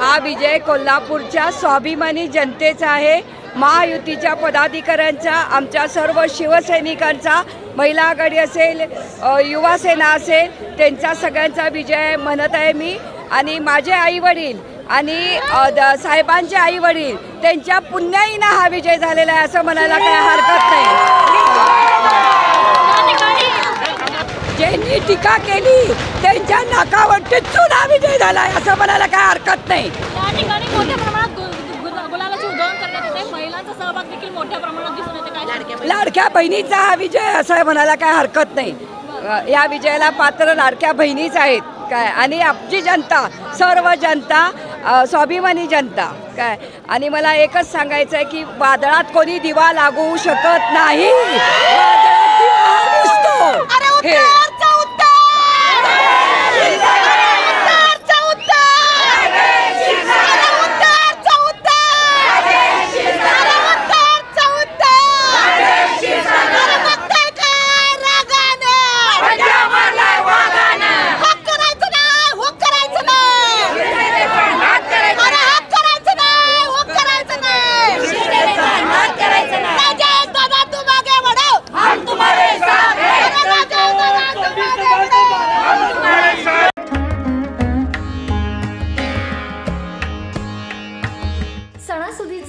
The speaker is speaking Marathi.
हा विजय कोल्हापूरच्या स्वाभिमानी जनतेचा आहे. महायुतीच्या पदाधिकाऱ्यांचा आमच्या सर्व शिवसैनिकांचा महिला आघाडी असेल युवासेना युवा सेना असेल त्यांचा सगळ्यांचा विजय म्हणत आहे मी. आणि माझे आईवडील आणि द- साहेबांचे आईवडील त्यांच्या पुण्याईनं हा विजय झालेला आहे असं म्हणायला काही हरकत नाही. टीका केली त्यांच्या नाकावर टिचून हा विजय झालाय असं म्हणायला काय हरकत नाही. या ठिकाणी मोठ्या प्रमाणात गु- गु- गुलालाची उधळण करण्यात येते महिलांचा सहभाग देखील मोठ्या प्रमाणात दिसून येते काय लाडक्या बहिणीचा हा विजय असं म्हणायला काय हरकत नाही. अ, या विजयाला पात्र लाडक्या बहिणीच आहेत. काय? आणि आपली जनता सर्व जनता अ, स्वाभिमानी जनता. काय? आणि मला एकच सांगायचं आहे की वादळात कोणी दिवा लागू शकत नाही.